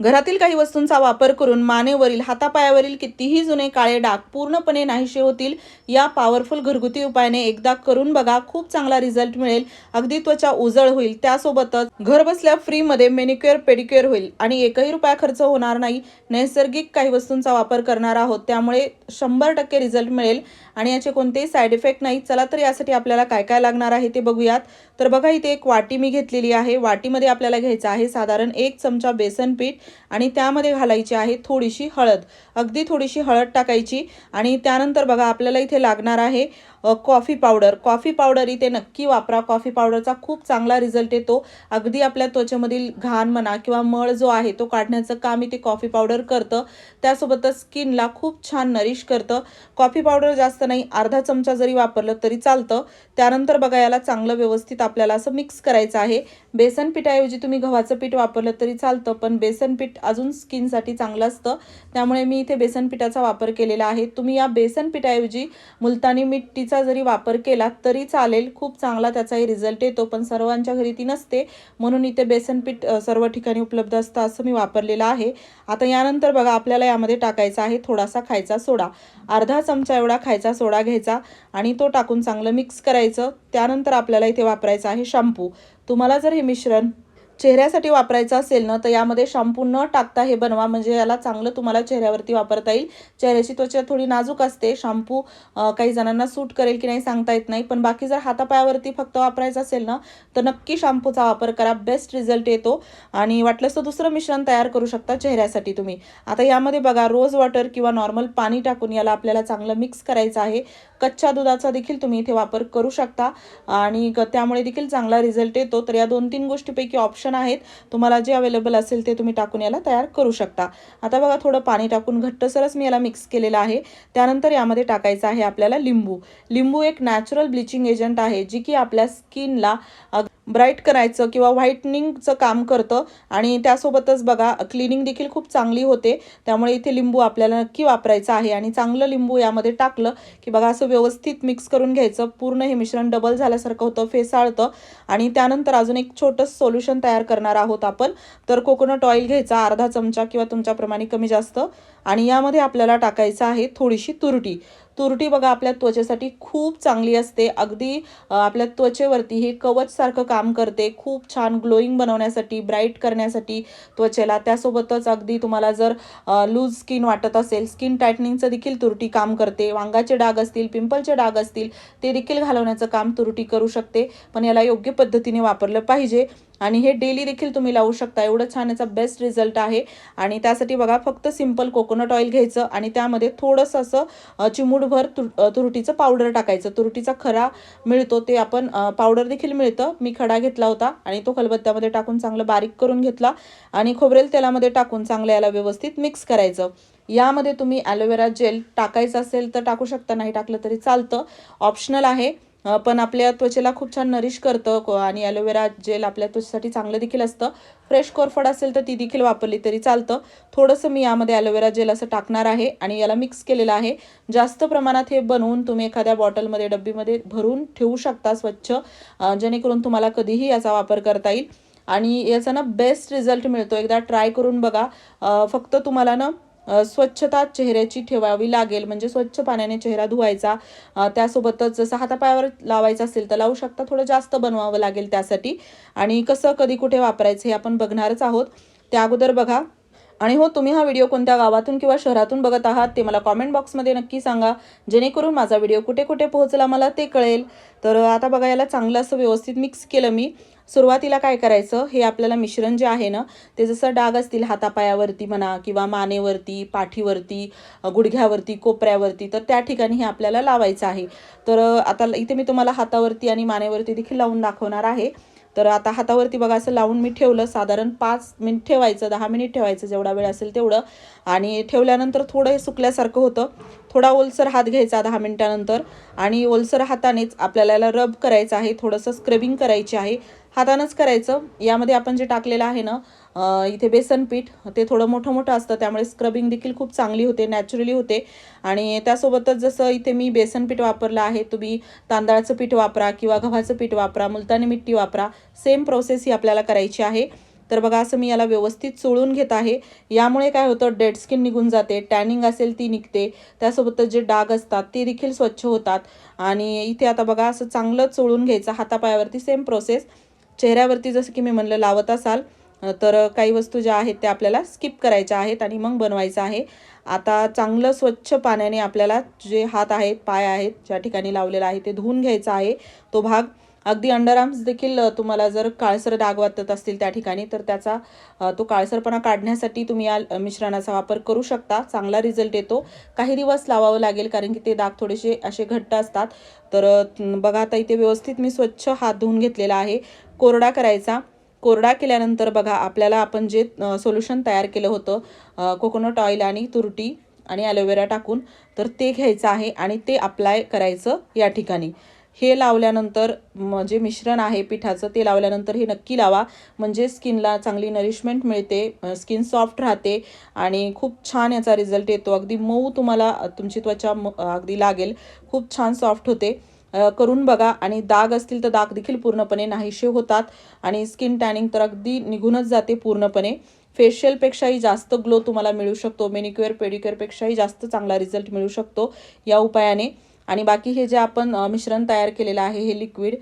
घरातील काही वस्तूंचा वापर करून मानेवरील हातापायावरील कितीही जुने काळे डाग पूर्णपणे नाहीसे होतील या पॉवरफुल घरगुती उपायाने एकदा करून बघा खूप चांगला रिझल्ट मिळेल. अगदी त्वचा उजळ होईल. त्यासोबतच घर बसल्या फ्रीमध्ये मेनिक्युअर पेडिक्युअर होईल. आणि एकही रुपया खर्च होणार नाही. नैसर्गिक काही वस्तूंचा वापर करणार आहोत. त्यामुळे शंभर टक्के रिझल्ट मिळेल. आणि याचे कोणतेही साईड इफेक्ट नाही. चला तर यासाठी आपल्याला काय काय लागणार आहे ते बघूयात. तर बघा इथे एक वाटी मी घेतलेली आहे. वाटीमध्ये आपल्याला घ्यायचं आहे साधारण एक चमचा बेसन पीठ आणि त्यामध्ये घालायची आहे थोडीशी हळद. अगदी थोडीशी हळद टाकायची आणि त्यानंतर बघा आपल्याला इथे लागणार आहे कॉफी पावडर. कॉफी पावडर इथे नक्की वापरा. कॉफी पावडरचा खूप चांगला रिझल्ट येतो. अगदी आपल्या त्वचेमधील घाण म्हणा किंवा मळ जो आहे तो काढण्याचं काम इथे कॉफी पावडर करतं. त्यासोबतच स्किनला खूप छान नरिश करतं. कॉफी पावडर जास्त नाही अर्धा चमचा जरी वापरलं तरी चालतं. त्यानंतर बघा याला चांगलं व्यवस्थित आपल्याला असं मिक्स करायचं आहे. बेसन पिठाऐवजी तुम्ही गव्हाचं पीठ वापरलं तरी चालतं पण बेसन पीठ अजून स्किनसाठी चांगलं असतं. त्यामुळे मी इथे बेसन पिठाचा वापर केलेला आहे. तुम्ही या बेसन पिठाऐवजी मुलतानी मिट्टीचा जरी वापर केला तरी चालेल. खूप चांगला त्याचाही रिझल्ट येतो पण सर्वांच्या घरी ती नसते. म्हणून इथे बेसन पीठ सर्व ठिकाणी उपलब्ध असतं असं मी वापरलेलं आहे. आता यानंतर बघा आपल्याला यामध्ये टाकायचा आहे थोडासा खायचा सोडा. अर्धा चमचा एवढा खायचा सोडा घ्यायचा आणि तो टाकून चांगलं मिक्स करायचं. त्यानंतर आपल्याला इथे वापरायचा आहे शॅम्पू तुम्हाला जर हे मिश्रण चेहऱ्यासाठी वापरायचं असेल ना तर यामध्ये शॅम्पू न टाकता हे बनवा. म्हणजे याला चांगलं तुम्हाला चेहऱ्यावरती वापरता येईल. चेहऱ्याची त्वचा थोडी नाजूक असते. शॅम्पू काही जणांना सूट करेल की नाही सांगता येत नाही. पण बाकी जर हातापायावरती फक्त वापरायचं असेल ना तर नक्की शॅम्पूचा वापर करा. बेस्ट रिझल्ट येतो. आणि वाटलंच तर दुसरं मिश्रण तयार करू शकता चेहऱ्यासाठी तुम्ही. आता यामध्ये बघा रोज वॉटर किंवा नॉर्मल पाणी टाकून याला आपल्याला चांगलं मिक्स करायचं आहे. कच्च्या दुधाचा देखील तुम्ही इथे वापर करू शकता. आणि त्यामुळे देखील चांगला रिझल्ट येतो. तर या दोन तीन गोष्टीपैकी ऑप्शन आहेत. तुम्हाला जे अवेलेबल असेल ते तुम्ही टाकून याला तयार करू शकता. आता बघा थोडं पाणी टाकून घट्टसरच मी याला मिक्स केलेलं आहे. त्यानंतर यामध्ये टाकायचं आहे आपल्याला लिंबू. लिंबू एक नॅचरल ब्लिचिंग एजंट आहे जी की आपल्या स्किनला ब्राईट करायचं किंवा व्हाईटनिंगचं काम करतं. आणि त्यासोबतच बघा क्लिनिंग देखील खूप चांगली होते. त्यामुळे इथे लिंबू आपल्याला नक्की वापरायचं आहे. आणि चांगलं लिंबू यामध्ये टाकलं की बघा असं व्यवस्थित मिक्स करून घ्यायचं. पूर्ण हे मिश्रण डबल झाल्यासारखं होतं फेसाळतं. आणि त्यानंतर अजून एक छोटंसं सोल्युशन तयार करणार आहोत आपण. तर कोकोनट ऑइल घ्यायचा अर्धा चमचा किंवा तुमच्याप्रमाणे कमी जास्त. आणि यामध्ये आपल्याला टाकायचं आहे थोडीशी तुरटी. तुरटी बघा आपल्या त्वचेसाठी खूप चांगली असते. अगदी आपल्या त्वचेवरती हे कवचसारखं काम करते. खूप छान ग्लोईंग बनवण्यासाठी ब्राईट करण्यासाठी त्वचेला. त्यासोबतच अगदी तुम्हाला जर लूज स्किन वाटत असेल स्किन टायटनिंगचं देखील तुरटी काम करते. वांगाचे डाग असतील पिंपलचे डाग असतील ते देखील घालवण्याचं काम तुरटी करू शकते. पण याला योग्य पद्धतीने वापरलं पाहिजे. आणि हे डेली देखील तुम्ही लावू शकता. एवढं छान याचा बेस्ट रिझल्ट आहे. आणि त्यासाठी बघा फक्त सिंपल कोकोनट ऑइल घ्यायचं आणि त्यामध्ये थोडंसं असं चिमूडभर चिमूटभर तुर तुरटीचं पावडर टाकायचं. तुरटीचा खरा मिळतो ते आपण पावडर देखील मिळतं. मी खडा घेतला होता आणि तो खलबत्त्यामध्ये टाकून चांगलं बारीक करून घेतला आणि खोबरेल तेलामध्ये टाकून चांगलं याला व्यवस्थित मिक्स करायचं. यामध्ये तुम्ही ॲलोवेरा जेल टाकायचं असेल तर टाकू शकता नाही टाकलं तरी चालतं. ऑप्शनल आहे. पण आपल्या त्वचेला खूप छान नरिश करतं को- आणि ॲलोवेरा जेल आपल्या त्वचेसाठी चांगलं देखील असतं. फ्रेश कोरफड असेल तर ती देखील वापरली तरी चालतं. थोडंसं मी यामध्ये ॲलोवेरा जेल असं टाकणार आहे आणि याला मिक्स केलेलं आहे. जास्त प्रमाणात हे बनवून तुम्ही एखाद्या बॉटलमध्ये डब्बीमध्ये भरून ठेवू शकता स्वच्छ जेणेकरून तुम्हाला कधीही याचा वापर करता येईल. आणि याचा ना बेस्ट रिझल्ट मिळतो. एकदा ट्राय करून बघा. फक्त तुम्हाला ना स्वच्छता चेहऱ्याची ठेवावी लागेल. म्हणजे स्वच्छ पाण्याने चेहरा धुवायचा त्यासोबतच जसं हातापायावर लावायचं असेल तर लावू शकता. थोडं जास्त बनवावं लागेल त्यासाठी. आणि कसं कधी कुठे वापरायचं हे आपण बघणारच आहोत. त्या अगोदर बघा. आणि हो तुम्ही हा व्हिडिओ कोणत्या गावातून किंवा शहरातून बघत आहात ते मला कॉमेंट बॉक्समध्ये नक्की सांगा. जेणेकरून माझा व्हिडिओ कुठे कुठे पोहोचला मला ते कळेल. तर आता बघा याला चांगलं असं व्यवस्थित मिक्स केलं मी. सुरुवातीला काय करायचं हे आपल्याला मिश्रण जे आहे ना ते जसं डाग असतील हातापायावरती म्हणा किंवा मानेवरती पाठीवरती गुडघ्यावरती कोपऱ्यावरती तर त्या ठिकाणी हे आपल्याला लावायचं आहे. तर आता इथे मी तुम्हाला हातावरती आणि मानेवरती देखील लावून दाखवणार आहे. तर आता हातावरती बघा असं लावून मी ठेवलं. साधारण पाच मिनिट ठेवायचं दहा मिनिट ठेवायचं जेवढा वेळ असेल तेवढं. आणि ठेवल्यानंतर थोडं हे सुकल्यासारखं होतं. थोडा ओलसर हात घ्यायचा दहा मिनिटानंतर. आणि ओलसर हातानेच आपल्याला याला रब करायचं आहे थोडंसं स्क्रबिंग करायची आहे. हातानंच करायचं. यामध्ये आपण जे टाकलेलं आहे ना इथे बेसन पीठ ते थोडं मोठं मोठं असतं त्यामुळे स्क्रबिंग देखील खूप चांगली होते नॅचरली होते. आणि त्यासोबतच जसं इथे मी बेसन पीठ वापरलं आहे तुम्ही तांदळाचं पीठ वापरा किंवा गव्हाचं पीठ वापरा मुलतानी मिट्टी वापरा सेम प्रोसेस ही आपल्याला करायची आहे. तर बघा असं मी याला व्यवस्थित चोळून घेत आहे. यामुळे काय होतं डेड स्किन निघून जाते टॅनिंग असेल ती निघते. त्यासोबतच जे डाग असतात ते देखील स्वच्छ होतात. आणि इथे आता बघा असं चांगलं चोळून घ्यायचं हातापायावरती सेम प्रोसेस चेहऱ्यावरती जसं की मी म्हणलं लावत असाल तर काही वस्तू ज्या आहेत त्या आपल्याला स्किप करायच्या आहेत आणि मग बनवायचं आहे. आता चांगलं स्वच्छ पाण्याने आपल्याला जे हात आहेत पाय आहेत ज्या ठिकाणी लावलेला आहे ते धुवून घ्यायचा आहे. तो भाग अगदी अंडरआर्म्स देखील तुम्हाला जर काळसर डाग वाटत असतील त्या ठिकाणी तर त्याचा तो काळसरपणा काढण्यासाठी तुम्ही या मिश्रणाचा वापर करू शकता. चांगला रिझल्ट येतो. काही दिवस लावावं लागेल कारण की ते डाग थोडेसे असे घट्ट असतात. तर बघा आता इथे व्यवस्थित मी स्वच्छ हात धुवून घेतलेला आहे. कोरडा करायचा. कोरडा केल्यानंतर बघा आपल्याला आपण जे सोल्युशन तयार केलं होतं कोकोनट ऑइल आणि तुरटी आणि ॲलोवेरा टाकून तर ते घ्यायचं आहे आणि ते अप्लाय करायचं या ठिकाणी. हे लावल्यानंतर म जे मिश्रण आहे पिठाचं ते लावल्यानंतर हे नक्की लावा. म्हणजे स्किनला चांगली नरिशमेंट मिळते स्किन सॉफ्ट राहते आणि खूप छान याचा रिझल्ट येतो. अगदी मऊ तुम्हाला तुमची त्वचा म- अगदी लागेल. खूप छान सॉफ्ट होते. करून बघा. आणि दाग असतील तर दाग देखील पूर्णपणे नाहीशे होतात. आणि स्किन टॅनिंग तर अगदी निघूनच जाते पूर्णपणे. फेशियलपेक्षाही जास्त ग्लो तुम्हाला मिळू शकतो. मेनिक्युअर पेडिक्युअरपेक्षाही जास्त चांगला रिझल्ट मिळू शकतो या उपायाने. आणि बाकी हे जे आपण मिश्रण तयार केलेलं आहे हे लिक्विड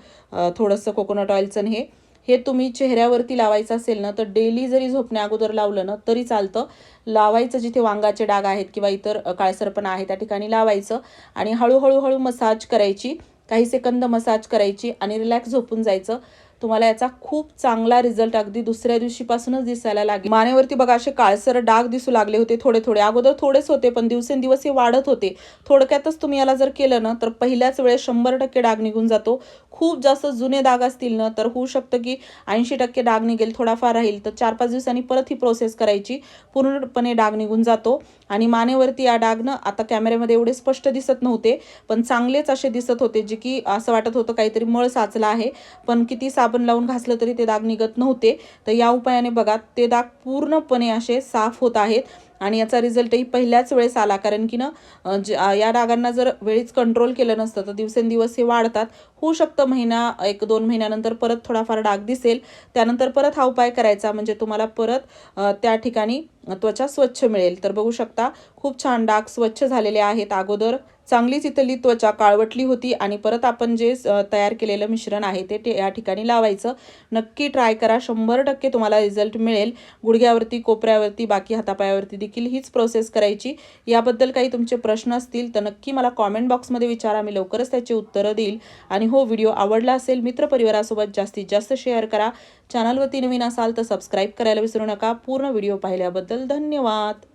थोडंसं कोकोनट ऑइलचं हे हे तुम्ही चेहऱ्यावरती लावायचं असेल ना तर डेली जरी झोपण्या अगोदर लावलं ना तरी चालतं. लावायचं जिथे वांगाचे डाग आहेत किंवा इतर काळसरपणा आहे त्या ठिकाणी लावायचं. आणि हळूहळू हळू मसाज करायची. काही सेकंद मसाज करायची आणि रिलॅक्स झोपून जायचं. तुम्हाला याचा खूप चांगला रिझल्ट अगदी दुसऱ्या दिवशीपासूनच दिसायला लागेल. मानेवरती बघा असे काळसर डाग दिसू लागले होते थोडे थोडे. अगोदर थोडेच होते पण दिवसेंदिवस हे वाढत होते. थोडक्यातच तुम्ही याला जर केलं ना तर पहिल्याच वेळेस शंभर टक्के डाग निघून जातो. खूप जास्त जुने डाग असतील ना तर होऊ शकतं की ऐंशी टक्के डाग निघेल थोडाफार राहील. तर चार पाच दिवसांनी परत ही प्रोसेस करायची. पूर्णपणे डाग निघून जातो. आणि मानेवरती या डागनं आता कॅमेऱ्यामध्ये एवढे स्पष्ट दिसत नव्हते पण चांगलेच असे दिसत होते जे की असं वाटत होतं काहीतरी मळ साचला आहे. पण किती साबण लावून घासलं तरी ते दाग निघत नव्हते. तर या उपायाने बघा ते दाग पूर्णपणे असे साफ होत आहेत. आणि याचा रिझल्टही पहिल्याच वेळेस आला. कारण की ना ज- या डागांना जर वेळीच कंट्रोल केलं नसतं तर दिवसेंदिवस हे वाढतात. होऊ शकतं महिना एक दोन महिन्यानंतर परत थोडाफार डाग दिसेल. त्यानंतर परत हा उपाय करायचा म्हणजे तुम्हाला परत त्या ठिकाणी त्वचा स्वच्छ मिळेल. तर बघू शकता खूप छान डाग स्वच्छ झालेले आहेत. अगोदर चांगलीच इथली त्वचा काळवटली होती आणि परत आपण जे तयार केलेलं मिश्रण आहे ते ते या ठिकाणी लावायचं. नक्की ट्राय करा. शंभर टक्के तुम्हाला रिझल्ट मिळेल. गुडघ्यावरती कोपऱ्यावरती बाकी हातापायावरती देखील हीच प्रोसेस करायची. याबद्दल काही तुमचे प्रश्न असतील तर नक्की मला कॉमेंट बॉक्समध्ये विचारा मी लवकरच त्याची उत्तरं देईल. आणि हो व्हिडिओ आवडला असेल मित्रपरिवारासोबत जास्तीत जास्त शेअर करा. चॅनलवरती नवीन असाल तर सबस्क्राईब करायला विसरू नका. पूर्ण व्हिडिओ पाहिल्याबद्दल धन्यवाद.